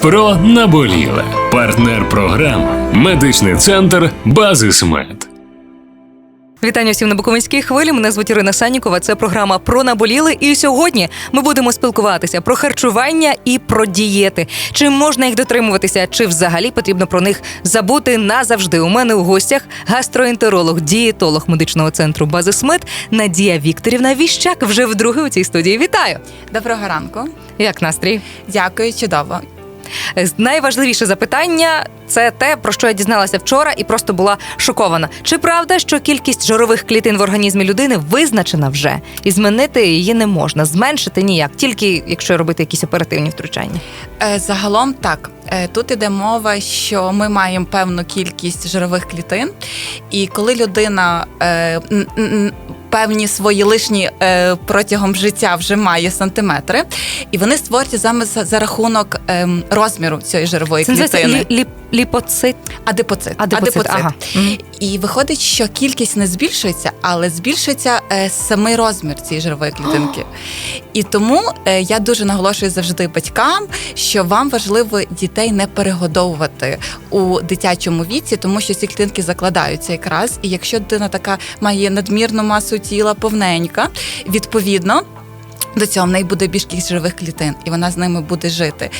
Про наболіле. Партнер програми. Медичний центр Базисмед. Вітання всім на Буковинській хвилі. Мене звуть Ірина Санікова. Це програма про наболіли. І сьогодні ми будемо спілкуватися про харчування і про дієти. Чи можна їх дотримуватися, чи взагалі потрібно про них забути назавжди. У мене у гостях гастроентеролог, дієтолог медичного центру Базисмед Надія Вікторівна Віщак. Вже вдруге у цій студії. Вітаю! Доброго ранку. Як настрій? Дякую, чудово. Е, Найважливіше запитання це те, про що я дізналася вчора, і просто була шокована. Чи правда, що кількість жирових клітин в організмі людини визначена вже, і змінити її не можна, зменшити ніяк, тільки якщо робити якісь оперативні втручання? Е, Загалом так. Е, Тут іде мова, що ми маємо певну кількість жирових клітин, і коли людина певні свої лишні е, протягом життя вже має сантиметри, і вони створюються саме за, за рахунок е, розміру цієї жирової Це називається клітини. лі, лі, ліпоцит. Адипоцит. Адипоцит, ага. Мгм. І виходить, що кількість не збільшується, але збільшується е, самий розмір цієї жирової клітинки. І тому е, я дуже наголошую завжди батькам, що вам важливо дітей не перегодовувати у дитячому віці, тому що ці клітинки закладаються якраз. І якщо дитина така має надмірну масу тіла, повненька, відповідно. До цього в неї буде більш кількість живих клітин, і вона з ними буде жити.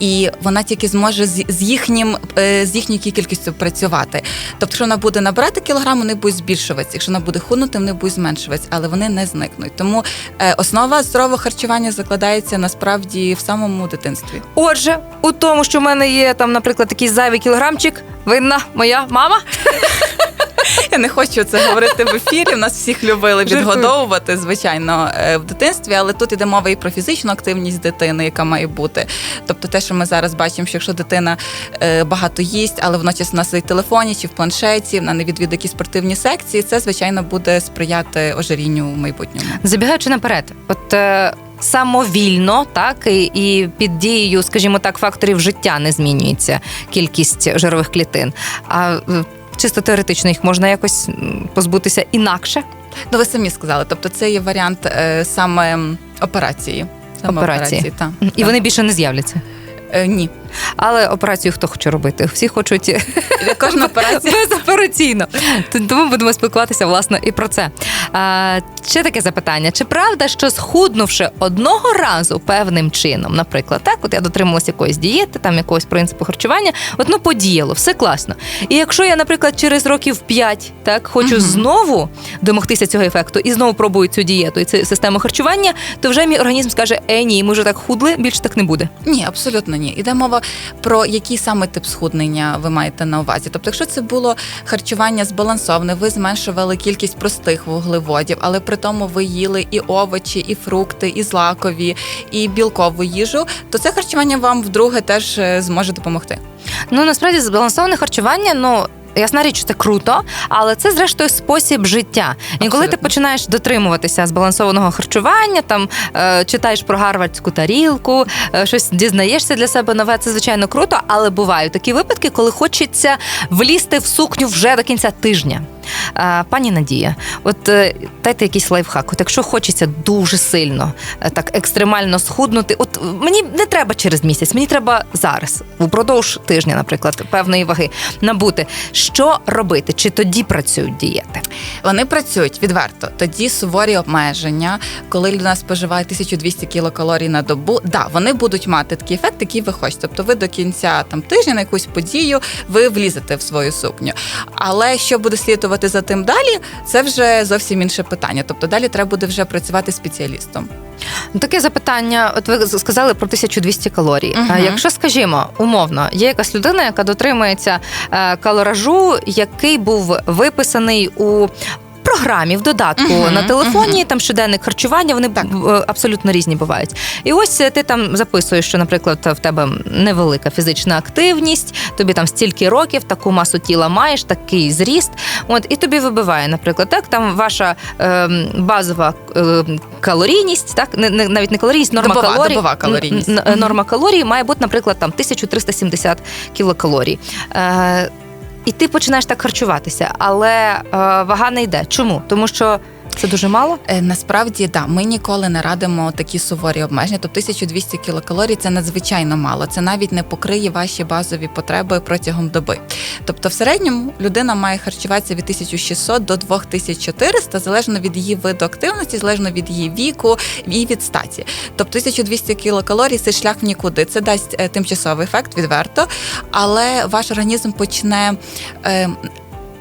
І вона тільки зможе з, їхнім е, з їхньою кількістю працювати. Тобто, якщо вона буде набирати кілограм, вони будуть збільшуватися. Якщо вона буде худнути, вони будуть зменшуватися, але вони не зникнуть. Тому е, основа здорового харчування закладається насправді в самому дитинстві. Отже, у тому, що в мене є там, наприклад, такий зайвий кілограмчик, винна моя мама. Я не хочу це говорити в ефірі. Нас всіх любили відгодовувати, звичайно, е, в дитинстві, але тут іде мова і про фізичну активність дитини, яка має бути. Тобто, те, що ми зараз бачимо, що якщо дитина е, багато їсть, але водночас вона сидить в телефоні чи в планшеті, вона не відвідує якісь спортивні секції, це звичайно буде сприяти ожирінню в майбутньому. Забігаючи наперед, от е, самовільно, так і, і під дією, скажімо так, факторів життя не змінюється кількість жирових клітин. А чисто теоретично їх можна якось позбутися інакше. Ну, ви самі сказали, тобто це є варіант е, саме операції. Саме Операції. операції та, І та. вони більше не з'являться. Е, ні. Але операцію хто хоче робити? Всі хочуть Кожна операція безопераційно. Тому будемо спілкуватися власне і про це. А, ще таке запитання: чи правда, що схуднувши одного разу певним чином, наприклад, так, от я дотрималася якоїсь дієти, там якогось принципу харчування, от ну подіяло, все класно. І якщо я, наприклад, через років 5 так хочу Мгм. знову домогтися цього ефекту і знову пробую цю дієту і цю систему харчування, то вже мій організм скаже: е, ні, ми вже так худли, більше так не буде. Ні, абсолютно ні. Іде мова про який саме тип схуднення ви маєте на увазі. Тобто, якщо це було харчування збалансоване, ви зменшували кількість простих вуглеводів, але при тому ви їли і овочі, і фрукти, і злакові, і білкову їжу, то це харчування вам вдруге теж е, зможе допомогти. Ну насправді збалансоване харчування, ну. Ясна річ, це круто, але це зрештою спосіб життя. І коли ти починаєш дотримуватися збалансованого харчування, там е, читаєш про гарвардську тарілку, е, щось дізнаєшся для себе нове, це звичайно круто, але бувають такі випадки, коли хочеться влізти в сукню вже до кінця тижня. Е, пані Надія, от е, дайте якийсь лайфхак. От якщо хочеться дуже сильно, е, так екстремально схуднути, от мені не треба через місяць, мені треба зараз, упродовж тижня, наприклад, певної ваги набути. Що робити? Чи тоді працюють дієти? Вони працюють відверто. Тоді суворі обмеження, коли людина споживає 1200 кілокалорій на добу. Да, вони будуть мати такий ефект, який ви хочете. Тобто, ви до кінця там тижня на якусь подію ви влізете в свою сукню. Але що буде слідувати за тим далі, це вже зовсім інше питання. Тобто далі треба буде вже працювати спеціалістом. Ну, Таке запитання, от ви сказали про 1200 калорій. А Якщо, скажімо, умовно, є якась людина, яка дотримується е, калоражу, який був виписаний у. Програмі в додатку Мгм, на телефоні, мгм. там щоденник харчування, вони Так. е, абсолютно різні бувають. І ось е, ти там записуєш, що, наприклад, в тебе невелика фізична активність, тобі там стільки років, таку масу тіла маєш, такий зріст. От і тобі вибиває, наприклад, так там ваша е, базова е, калорійність, так не, не навіть не калорійність, норма Добова- калорій. добова калорійність. н- н- Норма калорій має бути, наприклад, там 1370 кілокалорій. Е, і ти починаєш так харчуватися, але е, вага не йде. Чому? Тому що Це дуже мало. Е, Насправді, да, ми ніколи не радимо такі суворі обмеження. Тобто 1200 кілокалорій це надзвичайно мало. Це навіть не покриє ваші базові потреби протягом доби. Тобто, в середньому людина має харчуватися від 1600 до 2400, залежно від її виду активності, залежно від її віку і від статі. Тобто 1200 кілокалорій це шлях в нікуди. Це дасть е, тимчасовий ефект відверто, але ваш організм почне. Е, м,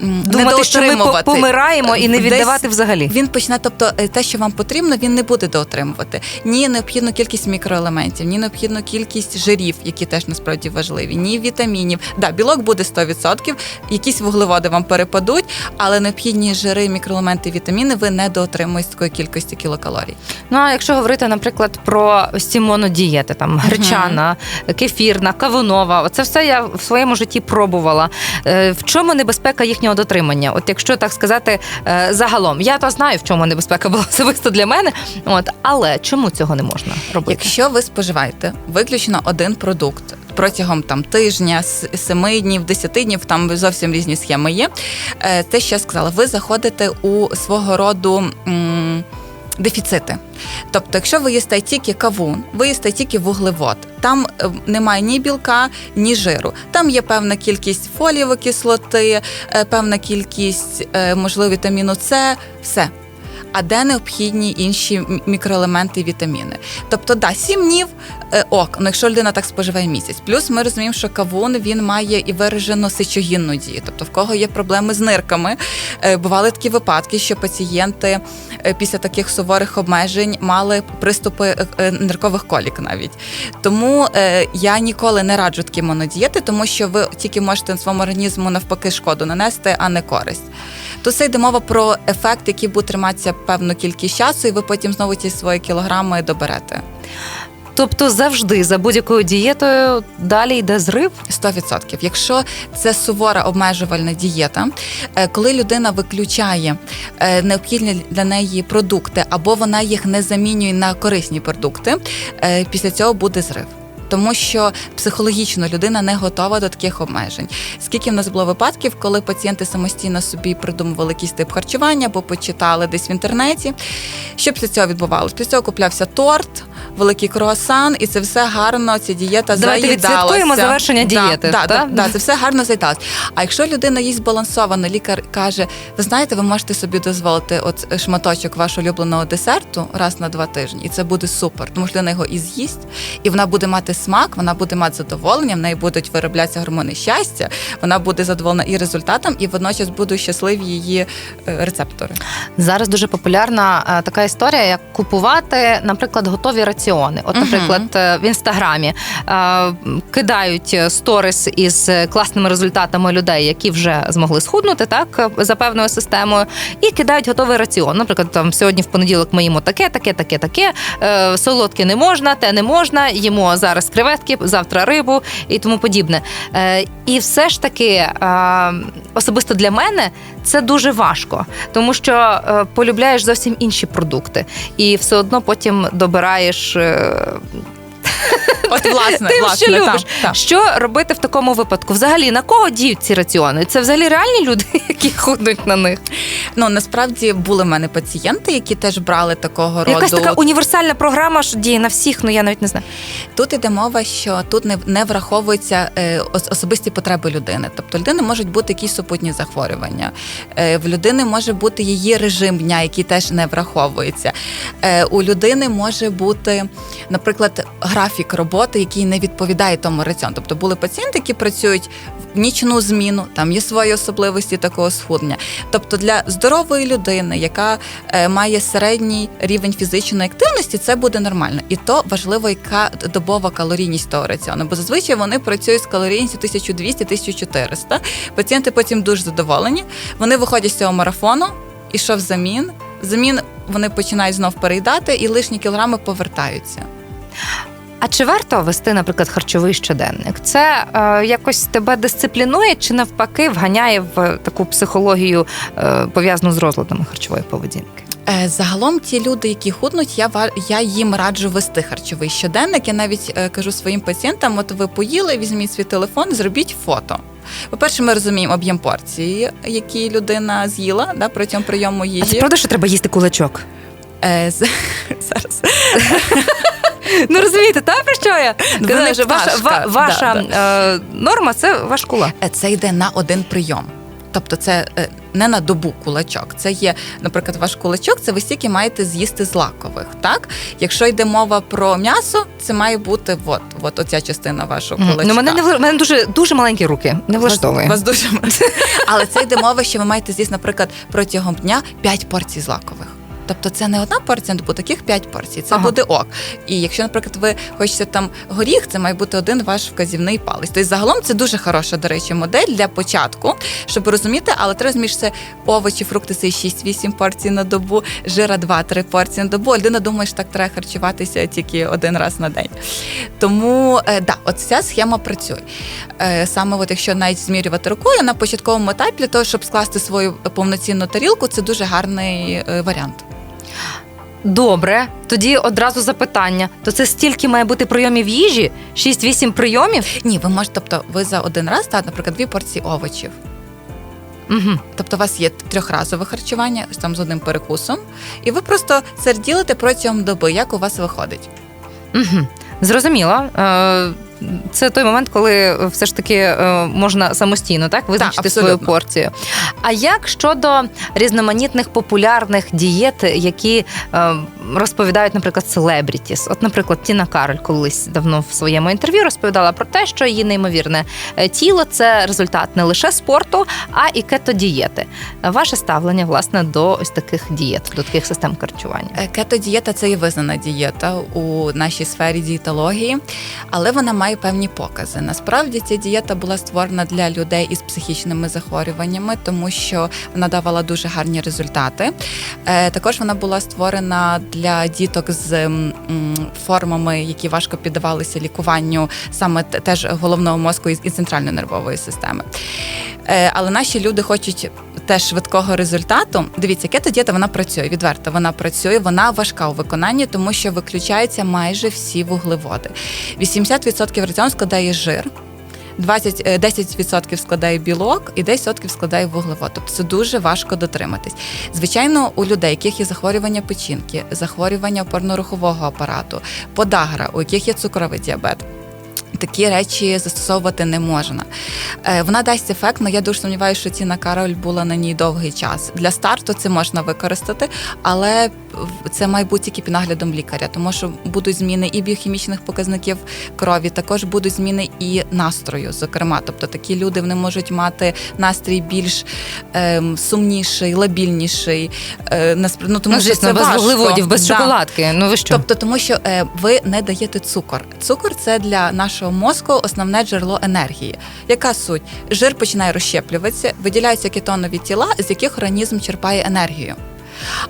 Думати, що ми помираємо і не Десь віддавати взагалі. він почне, тобто е, те, що вам потрібно, він не буде доотримувати. Ні необхідну кількість мікроелементів, ні необхідну кількість жирів, які теж насправді важливі, ні вітамінів. Да, білок буде 100%, якісь вуглеводи вам перепадуть, але необхідні жири, мікроелементи, вітаміни ви не доотримуєте такої кількості кілокалорій. Ну а якщо говорити, наприклад, про ось ці монодієти, там гречана, кефірна, кавунова, оце все я в своєму житті пробувала. Е, В чому небезпека їхнього дотримання? От якщо так сказати е, загалом, я то знаю, в чому небезпека була особисто для мене. От але чому цього не можна робити? Якщо ви споживаєте виключно один продукт протягом там тижня, семи днів, десяти днів, там зовсім різні схеми є. е, Те, що я сказала, ви заходите у свого роду. м, Дефіцити. Тобто, якщо ви їсте тільки кавун, ви їсте тільки вуглевод. Там е, немає ні білка, ні жиру. Там є певна кількість фолієвої кислоти, е, певна кількість, е, можливо, вітаміну С, все. А де необхідні інші мікроелементи і вітаміни? Тобто, да, 7 днів е, ок, ну якщо людина так споживає місяць. Плюс ми розуміємо, що кавун він має і виражену сечогінну дію. Тобто, в кого є проблеми з нирками, е, бували такі випадки, що пацієнти е, після таких суворих обмежень мали приступи ниркових колік навіть. Тому я ніколи не раджу такі монодієти, тому що ви тільки можете своєму організму навпаки шкоду нанести, а не користь. Тут все йде мова про ефект, який буде триматися певну кількість часу, і ви потім знову ті свої кілограми доберете. Тобто завжди за будь-якою дієтою далі йде зрив. 100%. Якщо це сувора обмежувальна дієта, е, коли людина виключає е, необхідні для неї продукти, або вона їх не замінює на корисні продукти, е, після цього буде зрив. Тому що психологічно людина не готова до таких обмежень. Скільки в нас було випадків, коли пацієнти самостійно собі придумували якийсь тип харчування або почитали десь в інтернеті. Що після цього відбувалося? Після цього куплявся торт, великий круасан, і це все гарно. Ця дієта Давайте відсвяткуємо завершення дієти, Да, да, та? да, да, це все гарно заїдалось. А якщо людина їсть збалансовано, лікар каже: ви знаєте, ви можете собі дозволити от шматочок вашого улюбленого десерту раз на два тижні, і це буде супер, тому що людина його і з'їсть, і вона буде мати смак, вона буде мати задоволення, в неї будуть вироблятися гормони щастя, вона буде задоволена і результатом, і водночас будуть щасливі її е, рецептори. Зараз дуже популярна е, така історія, як купувати, наприклад, готові раціони. От, наприклад, е, в інстаграмі кидають сторіс із класними результатами людей, які вже змогли схуднути, так за певною системою, і кидають готовий раціон. Наприклад, там сьогодні в понеділок ми їмо таке, таке, таке, таке. Солодке не можна, те не можна. Їмо зараз креветки, завтра рибу і тому подібне. Е, і все ж таки, е, особисто для мене, це дуже важко, тому що е, полюбляєш зовсім інші продукти, і все одно потім добираєш е, От власне, тим, власне, що любиш. так. Що робити в такому випадку? Взагалі на кого діють ці раціони? Це взагалі реальні люди, які худнуть на них? Ну насправді були в мене пацієнти, які теж брали такого роду. Якась така універсальна програма, що діє на всіх, ну я навіть не знаю. Тут іде мова, що тут не, не враховуються е, особисті потреби людини. Тобто, людини можуть бути якісь супутні захворювання. Е, в людини може бути її режим дня, який теж не враховується. Е, у людини може бути, наприклад, графік роботи, який не відповідає тому раціону. Тобто були пацієнти, які працюють в нічну зміну, там є свої особливості такого схуднення. Тобто для здорової людини, яка е, має середній рівень фізичної активності, це буде нормально. І то важливо, яка добова калорійність того раціону. Бо зазвичай вони працюють з калорійністю 1200-1400. Пацієнти потім дуже задоволені. Вони виходять з цього марафону, і що взамін? Взамін вони починають знов переїдати, і лишні кілограми повертаються. А чи варто вести, наприклад, харчовий щоденник? Це е, якось тебе дисциплінує чи навпаки вганяє в таку психологію, е, пов'язану з розладами харчової поведінки? Е, Загалом ті люди, які худнуть, я я їм раджу вести харчовий щоденник. Я навіть е, кажу своїм пацієнтам: от ви поїли, візьміть свій телефон, зробіть фото. По-перше, ми розуміємо об'єм порції, які людина з'їла да, протягом прийому А це правда, що треба їсти кулачок? Е, зараз. Ну розумієте, та про що я? Ну, Казала, що ваша, ва- ваша Да, е, норма це ваш кулак. Е, Це йде на один прийом. Тобто це е, не на добу кулачок. Це є, наприклад, ваш кулачок, це ви стільки маєте з'їсти злакових. Так? Якщо йде мова про м'ясо, це має бути от, от оця частина вашого Мгм. кулачка. Ну, мене не вла- мене дуже дуже маленькі руки. Не влаштовує. Вас, вас дуже але це йде мова, що ви маєте з'їсти, наприклад, протягом дня 5 порцій злакових. Тобто це не одна порція, добу, таких 5 порцій. Це Ага. буде ок. І якщо, наприклад, ви хочете там горіх, це має бути один ваш вказівний палець. Тобто, загалом це дуже хороша, до речі, модель для початку, щоб розуміти, але розуміти, що це овочі, фрукти це 6-8 порцій на добу, жира 2-3 порції на добу. Людина думає, що так треба харчуватися тільки один раз на день. Тому е, да, от ця схема працює. Е, саме от якщо навіть змірювати рукою на початковому етапі для того, щоб скласти свою повноцінну тарілку, це дуже гарний е, варіант. Добре, тоді одразу запитання. То це стільки має бути прийомів їжі? 6-8 прийомів? Ні, ви можете, тобто ви за один раз та, наприклад, дві порції овочів. Угу. Тобто у вас є трьохразове харчування там з одним перекусом, і ви просто це ділите протягом доби, як у вас виходить. Угу. Зрозуміло. Е, Це той момент, коли все ж таки е, можна самостійно так визначити свою порцію. А як щодо різноманітних популярних дієт, які е, розповідають, наприклад, селебрітіс? От, наприклад, Тіна Кароль колись давно в своєму інтерв'ю розповідала про те, що її неймовірне е, тіло це результат не лише спорту, а і кетодієти. Ваше ставлення власне до ось таких дієт, до таких систем харчування? Е, Кето-дієта це є визнана дієта у нашій сфері дієтології, але вона має певні покази. Насправді ця дієта була створена для людей із психічними захворюваннями, тому що вона давала дуже гарні результати. Е, Також вона була створена для діток з формами, які важко піддавалися лікуванню, саме теж головного мозку і і центральної нервової системи. Е, Але наші люди хочуть теж швидкого результату. Дивіться, кето-дієта, вона працює відверто. Вона працює, вона важка у виконанні, тому що виключаються майже всі вуглеводи. 80% раціону складає жир. 20, е, 10% складає білок і 10% складає вуглевод. Тобто це дуже важко дотриматись. Звичайно, у людей, яких є захворювання печінки, захворювання опорно-рухового апарату, подагра, у яких є цукровий діабет. Такі речі застосовувати не можна. Е, Вона дасть ефект, але я дуже сумніваюся, що ціна Кароль була на ній довгий час. Для старту це можна використати, але це має бути тільки під наглядом лікаря, тому що будуть зміни і біохімічних показників крові, також будуть зміни і настрою. Зокрема, тобто такі люди вони можуть мати настрій більш ем, сумніший, лабільніший. Е, ну, тому ну, що звісно, це без важко. вуглеводів, без Да. шоколадки. Ну ви що? Тобто, тому що е, ви не даєте цукор. Цукор це для нашого мозку основне джерело енергії. Яка суть? Жир починає розщеплюватися, виділяються кетонові тіла, з яких організм черпає енергію.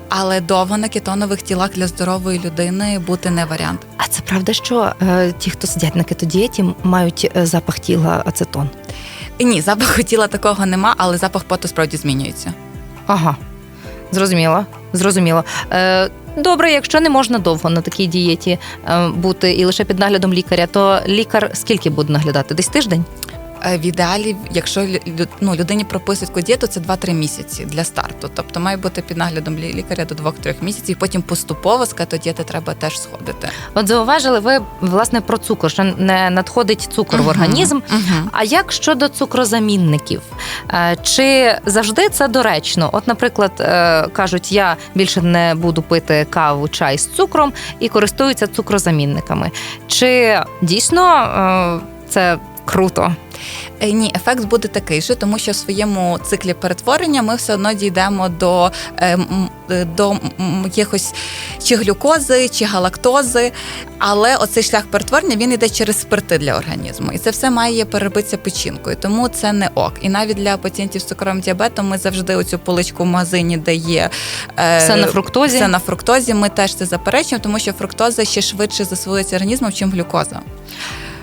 Але довго на кетонових тілах для здорової людини бути не варіант. А це правда, що е, ті, хто сидять на кетодієті, мають е, запах тіла ацетон? Ні, запаху тіла такого нема, але запах поту справді змінюється. Ага. Зрозуміло. Зрозуміло. Е, добре, якщо не можна довго на такій дієті е, бути і лише під наглядом лікаря, то лікар скільки буде наглядати? Десь тиждень? Е, В ідеалі, якщо ну, людині прописують таку це 2-3 місяці для старту. Тобто має бути під наглядом лікаря до 2-3 місяців. Потім поступово з кетодієти треба теж сходити. От зауважили ви власне про цукор, що не надходить цукор в Мгм. організм. Мгм. А як щодо цукрозамінників? Е, Чи завжди це доречно? От, наприклад, е, кажуть, я більше не буду пити каву, чай з цукром і користуються цукрозамінниками. Чи дійсно це круто? Е, Ні, ефект буде такий же, тому що в своєму циклі перетворення ми все одно дійдемо до, е, е, до якихось чи глюкози, чи галактози. Але оцей шлях перетворення він йде через спирти для організму, і це все має перебитися печінкою, тому це не ок. І навіть для пацієнтів з цукровим діабетом ми завжди оцю поличку в магазині, де є Все на фруктозі? все на фруктозі. Ми теж це заперечуємо, тому що фруктоза ще швидше засвоюється організмом, чим глюкоза.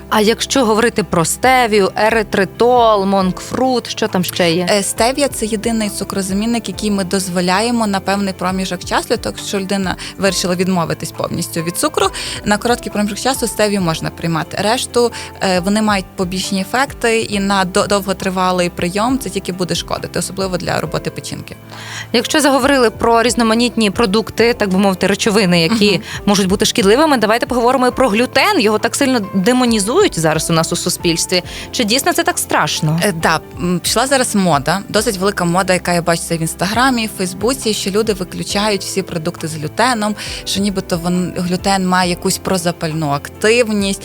А якщо говорити про стевію, еритритол, монкфрут, що там ще є? Е, Стевія це єдиний цукрозамінник, який ми дозволяємо на певний проміжок часу. Якщо людина вирішила відмовитись повністю від цукру, на короткий проміжок часу стевію можна приймати. Решту е, вони мають побічні ефекти, і на довготривалий прийом це тільки буде шкодити, особливо для роботи печінки. Якщо заговорили про різноманітні продукти, так би мовити, речовини, які можуть бути шкідливими, давайте поговоримо і про глютен. Його так сильно демонізують зараз у нас у суспільстві. Чи дійсно це так страшно? Е, Да, пішла зараз мода, досить велика мода, яка я бачу в інстаграмі, в Фейсбуці, що люди виключають всі продукти з глютеном, що нібито вон, глютен має якусь прозапальну активність.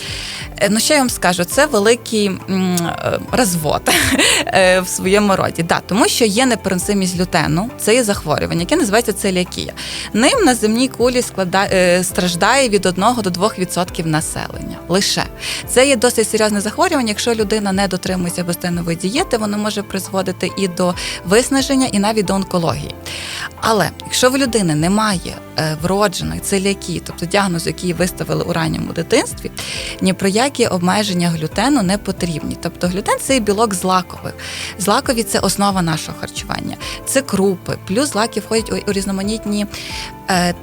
Е, Ну що я вам скажу, це великий м, е, розвод е, в своєму роді. Да, тому що є непереносимість глютену, це є захворювання, яке називається целіакія. Ним на земній кулі склада, е, страждає від 1 до 2% населення. Лише це є досить серйозне захворювання. Якщо людина не дотримується безтинової дієти, воно може призводити і до виснаження, і навіть до онкології. Але якщо в людини немає е, вродженої целіакії, тобто діагнозу, який виставили у ранньому дитинстві, ні про які обмеження глютену не потрібні. Тобто глютен це білок злакових. Злакові це основа нашого харчування. Це крупи, плюс злаки входять у, різноманітні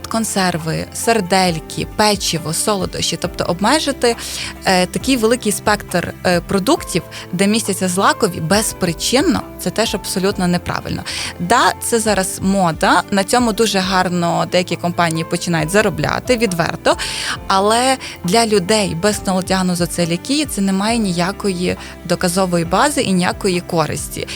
консерви, сардельки, печиво, солодощі, тобто обмежити е, такий великий спектр е, продуктів, де містяться злакові безпричинно, це теж абсолютно неправильно. Да, це зараз мода. На цьому дуже гарно деякі компанії починають заробляти відверто. Але для людей без діагнозу целіакії це не має ніякої доказової бази і ніякої користі.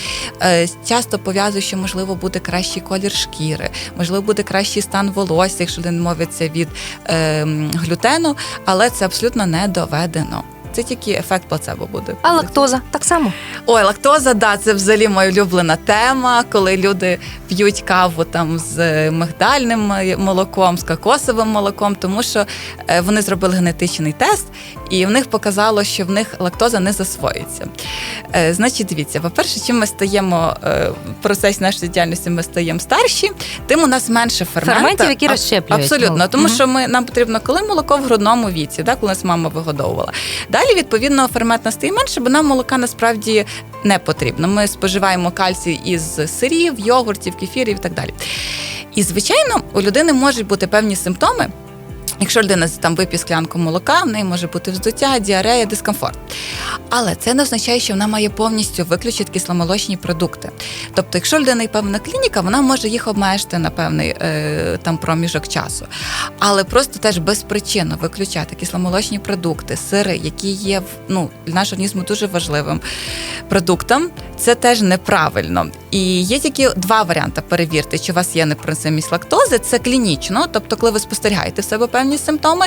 Е, часто пов'язують, що можливо буде кращий колір шкіри, можливо, буде кращий стан волосся, якщо людина мовиться від е, глютену, але це абсолютно не доведено. Це тільки ефект плацебо буде. А лактоза так само. Ой, лактоза, да, це взагалі моя улюблена тема, коли люди п'ють каву там з мигдальним молоком, з кокосовим молоком, тому що е, вони зробили генетичний тест, і в них показало, що в них лактоза не засвоюється. Е, Значить, дивіться, по-перше, чим ми стаємо е, в процесі нашої діяльності, ми стаємо старші, тим у нас менше фермента. Ферментів, які розщеплюють Абсолютно, тому Мгм. що ми нам потрібно коли молоко в грудному віці, так, коли нас мама вигодовувала. Далі, відповідно, ферментна стає менше, бо нам молока насправді не потрібно. Ми споживаємо кальцій із сирів, йогуртів, кефірів і так далі. І, звичайно, у людини можуть бути певні симптоми. Якщо людина там вип'є склянку молока, в неї може бути вздуття, діарея, дискомфорт. Але це не означає, що вона має повністю виключити кисломолочні продукти. Тобто, якщо людина є певна клініка, вона може їх обмежити на певний е, там проміжок часу. Але просто теж безпричинно виключати кисломолочні продукти, сири, які є ну, для нашого організму дуже важливим продуктом, це теж неправильно. І є тільки два варіанти перевірити, чи у вас є непереносимість лактози. Це клінічно, тобто, коли ви спостерігаєте в себе певні симптоми.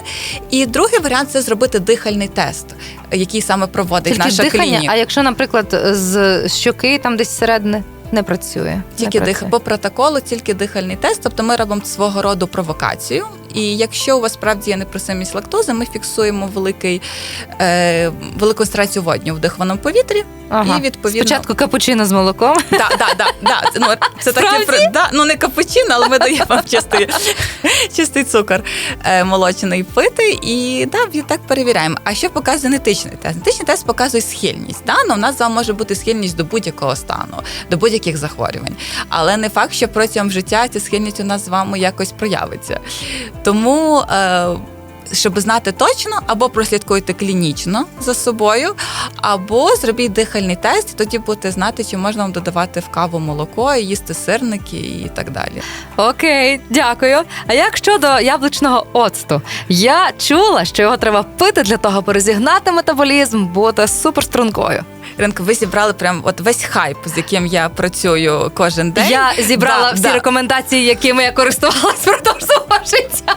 І другий варіант це зробити дихальний тест, який саме проводить Тільки наша дихання. клініка. А якщо, наприклад, з щоки там десь середини не працює. Тільки не дих працює. по протоколу, тільки дихальний тест. Тобто ми робимо свого роду провокацію. І якщо у вас справді є непросимість лактози, ми фіксуємо великий, е, велику концентрацію водню в дихованому повітрі. Ага. І відповідно Спочатку капучино з молоком. Да, да, да, да. Ну, це таке при- да, ну не капучино, але ми даємо вам чистий, чистий цукор е, молочений пити. І да, так перевіряємо. А що показує генетичний тест? Генетичний тест показує схильність. Да? Ну, у нас з вами може бути схильність до будь-якого стану, до будь-яких захворювань. Але не факт, що протягом життя ця схильність у нас з вами якось проявиться. Тому. Е, щоб знати точно, або прослідкуйте клінічно за собою, або зробіть дихальний тест, тоді будете знати, чи можна вам додавати в каву молоко, їсти сирники і так далі. Окей, дякую. А як щодо яблучного оцту? Я чула, що його треба пити для того, аби розігнати метаболізм, бути суперстрункою. Іринко, ви зібрали прям от весь хайп, з яким я працюю кожен день. Я зібрала Да, всі да. рекомендації, якими я користувалась впродовж свого життя.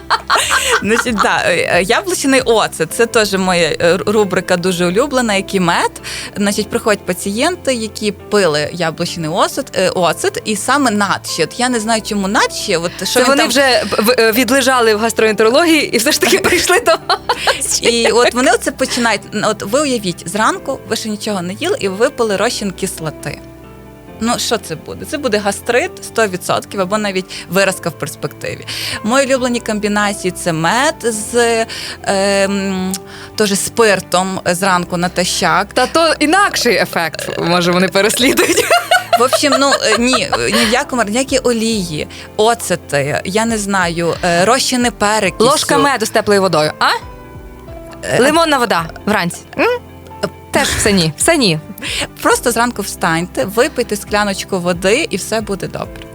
Значить, да, е, е, яблучний оцет це теж моя е, рубрика дуже улюблена, як і мед. Значить, приходять пацієнти, які пили яблучний оцет, оцет і саме надші. От я не знаю, чому надші. От що Це вони там... вже відлежали в гастроентерології і все ж таки прийшли до вас. І от вони оце починають. От ви уявіть, зранку ви ще нічого не їли і випили розчин кислоти. Ну, що це буде? Це буде гастрит 100% або навіть виразка в перспективі. Мої улюблені комбінації це мед з е, м, теж спиртом зранку натощак. Та то інакший ефект, може, вони переслідують. В общем, ну е, ні, е, ні в якому ніякі олії, оцети, я не знаю, е, розчини перекису. Ложка меду з теплою водою, а? Лимонна вода вранці. М? Теж все ні. Все ні. Просто зранку встаньте, випийте скляночку води, і все буде добре.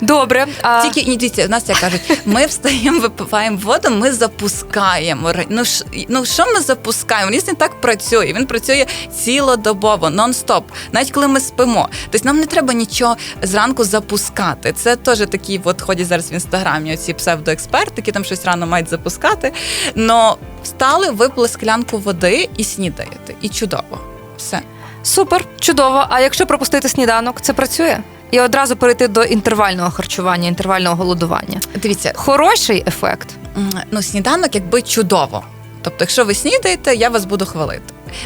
Добре. А... Тільки ні, дивіться, нас як кажуть, ми встаємо, випиваємо воду, ми запускаємо. Ну ш- ну що ми запускаємо? Не так працює. Він працює цілодобово, нон-стоп, навіть коли ми спимо. Тобто нам не треба нічого зранку запускати. Це теж такі, от ходять зараз в інстаграмі ці псевдоексперти, які там щось рано мають запускати. Но встали, випили склянку води і снідаєте. І чудово. Все. Супер, чудово. А якщо пропустити сніданок, це працює? І одразу перейти до інтервального харчування, інтервального голодування. Дивіться, Хороший ефект. Ну, сніданок якби чудово. Тобто, якщо ви снідаєте, я вас буду хвалити.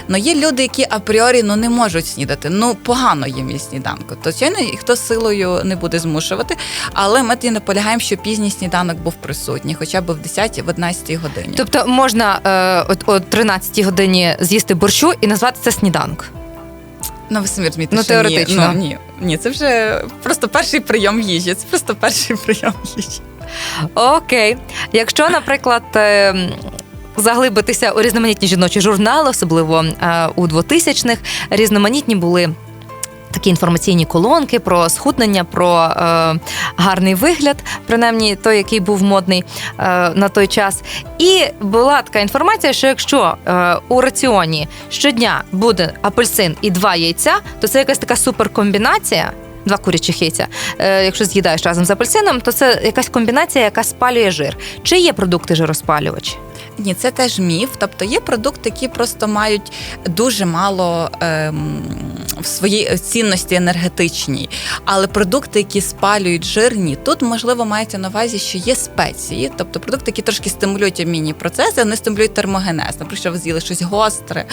Ну є люди, які апріорі ну не можуть снідати. Ну погано їм є сніданку. То звичайно, ніхто силою не буде змушувати. Але ми тоді наполягаємо, що пізній сніданок був присутній, хоча б в 10 в 11 годині. Тобто можна е, от, о 13 годині з'їсти борщу і назвати це сніданок. Ну ви самі розумієте, Ну, що теоретично. Ні, ну, ні, ні, це вже просто перший прийом їжі. Це просто перший прийом їжі. Окей. Якщо, наприклад, е, заглибитися у різноманітні жіночі журнали, особливо е, у 2000-х, різноманітні були. Такі інформаційні колонки про схуднення, про е, гарний вигляд, принаймні той, який був модний е, на той час. І була така інформація, що якщо е, у раціоні щодня буде апельсин і два яйця, то це якась така суперкомбінація. Два курячих яйця. Е, якщо з'їдаєш разом з апельсином, то це якась комбінація, яка спалює жир. Чи є продукти жироспалювачі? Ні, це теж міф. Тобто є продукти, які просто мають дуже мало ем, в своїй цінності енергетичній. Але продукти, які спалюють жирні, тут можливо мається на увазі, що є спеції, тобто продукти, які трошки стимулюють обмінні процеси, вони стимулюють термогенез. Наприклад, що ви з'їли щось гостре,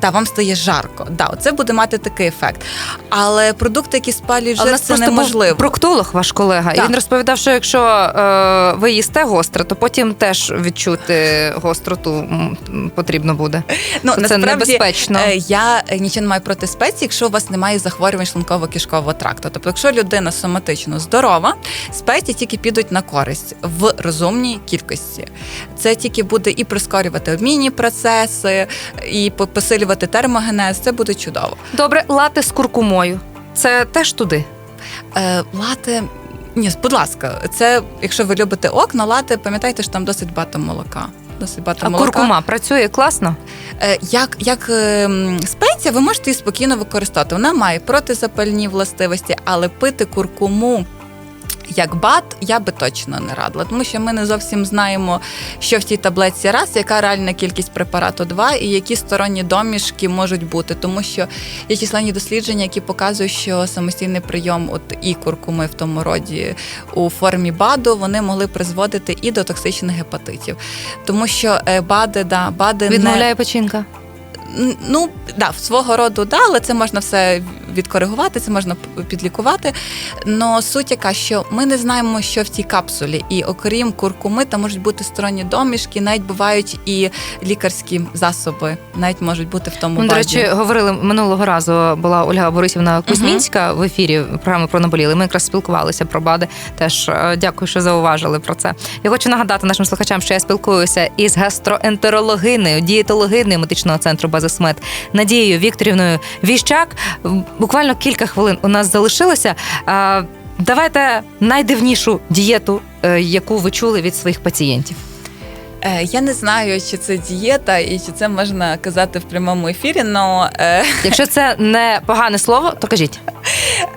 да, вам стає жарко. Да, це буде мати такий ефект. Але продукти, які спалюють жир, це неможливо. був проктолог, ваш колега, і він розповідав, що якщо е, ви їсте гостре, то потім теж відчути гостроту м, потрібно буде. Ну, Це насправді, небезпечно. е, Я нічого не маю проти спецій, якщо у вас немає захворювань шлунково-кишкового тракту. Тобто, якщо людина соматично здорова, спеції тільки підуть на користь в розумній кількості. Це тільки буде і прискорювати обмінні процеси, і посилювати термогенез. Це буде чудово. Добре, лати з куркумою. Це теж туди. Е, лати. Ні, будь ласка, це якщо ви любите окна, лати, пам'ятайте, що там досить багато молока. Досить багато А молока. куркума працює класно. Е, Як, як ем, спеція, ви можете її спокійно використати. Вона має протизапальні властивості, але пити куркуму. Як бат, я би точно не радила, тому що ми не зовсім знаємо, що в цій таблетці раз, яка реальна кількість препарату два, і які сторонні домішки можуть бути. Тому що є численні дослідження, які показують, що самостійний прийом от і куркуми в тому роді у формі БАДу вони могли призводити і до токсичних гепатитів. Тому що е, БАДи, да, БАДи не Відмовляє печінка. Ну, да, свого роду, да, але це можна все відкоригувати, це можна підлікувати. Но суть яка, що ми не знаємо, що в цій капсулі. І окрім куркуми, там можуть бути сторонні домішки, навіть бувають і лікарські засоби, навіть можуть бути в тому Ну, до речі, говорили минулого разу. Була Ольга Борисівна Кузьмінська в ефірі програми про наболіли. Ми якраз спілкувалися про БАДи. Теж е, дякую, що зауважили про це. Я хочу нагадати нашим слухачам, що я спілкуюся із гастроентерологинею, дієтологинею медичного центру Базисмед Надією Вікторівною Віщак. Буквально кілька хвилин у нас залишилося. Давайте найдивнішу дієту, е, яку ви чули від своїх пацієнтів. Е, Я не знаю, чи це дієта і чи це можна казати в прямому ефірі, але Якщо це не погане слово, то кажіть.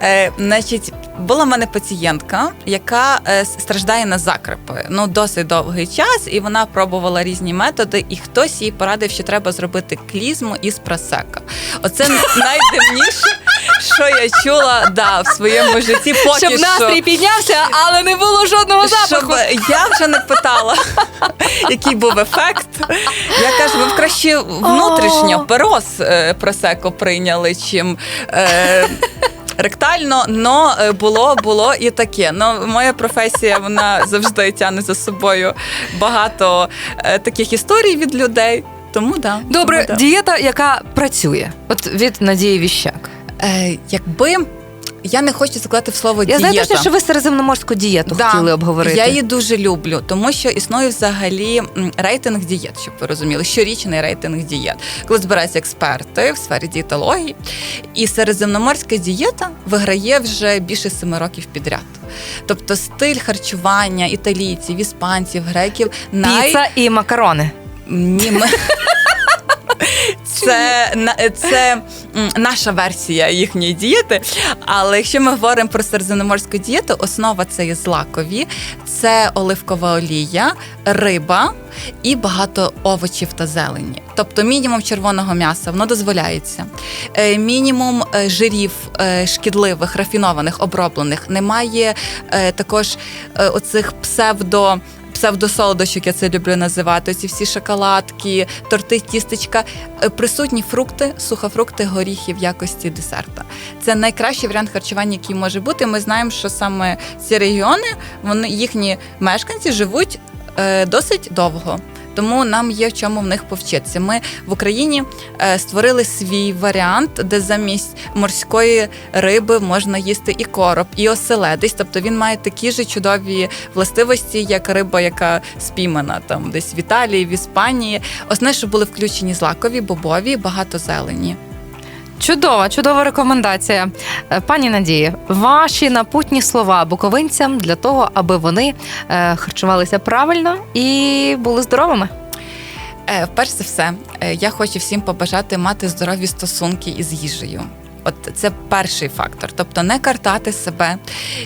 Е, значить, була в мене пацієнтка, яка е, страждає на закрипи. Ну, досить довгий час, і вона пробувала різні методи, і хтось їй порадив, що треба зробити клізму із просека. Оце найдивніше, що я чула да, в своєму житті. Поки Щоб що. настрій піднявся, але не було жодного запаху. Щоб я вже не питала, який був ефект. Я кажу, ви б краще внутрішньо перос е, просеко прийняли, чим. Е, ректально, но е, було, було і таке. Ну, моя професія вона завжди тягне за собою багато е, таких історій від людей. Тому да. Добре, тому, да. дієта, яка працює, от від Надії Віщак. Е, якби я не хочу закладати в слово Я дієта. знаю точно, що ви середземноморську дієту Да, хотіли обговорити. Я її дуже люблю, тому що існує взагалі рейтинг дієт, щоб ви розуміли, щорічний рейтинг дієт, коли збираються експерти в сфері дієтології. І середземноморська дієта виграє вже більше семи років підряд. Тобто стиль харчування італійців, іспанців, греків най... Піца і макарони. Ні, ми... Це, це наша версія їхньої дієти. Але якщо ми говоримо про середземноморську дієту, основа це є злакові, це оливкова олія, риба і багато овочів та зелені. Тобто мінімум червоного м'яса воно дозволяється. Е, Мінімум е, жирів е, шкідливих, рафінованих, оброблених. Немає також оцих псевдо псевдосолодощок, я це люблю називати. Ці всі шоколадки, торти, тістечка, Е, присутні фрукти, сухофрукти, горіхи в якості десерта. Це найкращий варіант харчування, який може бути. Ми знаємо, що саме ці регіони, вони їхні мешканці живуть е, досить довго. Тому нам є в чому в них повчитися. Ми в Україні е, створили свій варіант, де замість морської риби можна їсти і короб, і оселедець. Тобто він має такі ж чудові властивості, як риба, яка спіймана там десь в Італії, в Іспанії. Основне, що були включені злакові, бобові, багато зелені. Чудова, чудова рекомендація. Е, Пані Надії, ваші напутні слова буковинцям для того, аби вони е, харчувалися правильно і були здоровими. Е, перш за все, я хочу всім побажати мати здорові стосунки із їжею. От це перший фактор, тобто не картати себе.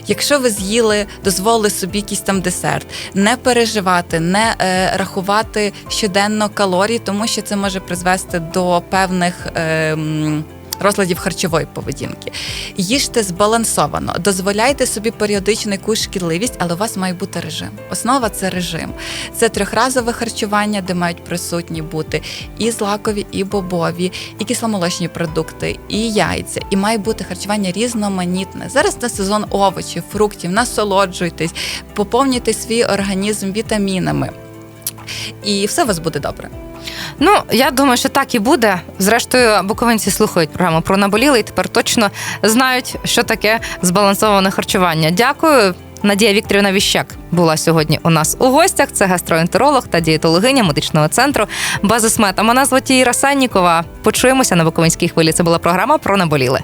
Якщо ви з'їли, дозволили собі якийсь там десерт, не переживати, не е, рахувати щоденно калорії, тому що це може призвести до певних. Е, Розладів харчової поведінки. Їжте збалансовано, дозволяйте собі періодично якусь шкідливість, але у вас має бути режим. Основа це режим. Це трьохразове харчування, де мають присутні бути і злакові, і бобові, і кисломолочні продукти, і яйця. І має бути харчування різноманітне. Зараз на сезон овочів, фруктів, насолоджуйтесь, поповнюйте свій організм вітамінами. І все у вас буде добре. Ну, я думаю, що так і буде. Зрештою, буковинці слухають програму про наболіли і тепер точно знають, що таке збалансоване харчування. Дякую. Надія Вікторівна Віщак була сьогодні у нас у гостях. Це гастроентеролог та дієтологиня медичного центру Базисмет. А мене звати Іра Саннікова. Почуємося на Буковинській хвилі. Це була програма про наболіли.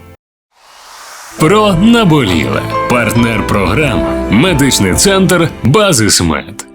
Про наболіле. Партнер програм Медичний центр Базисмед.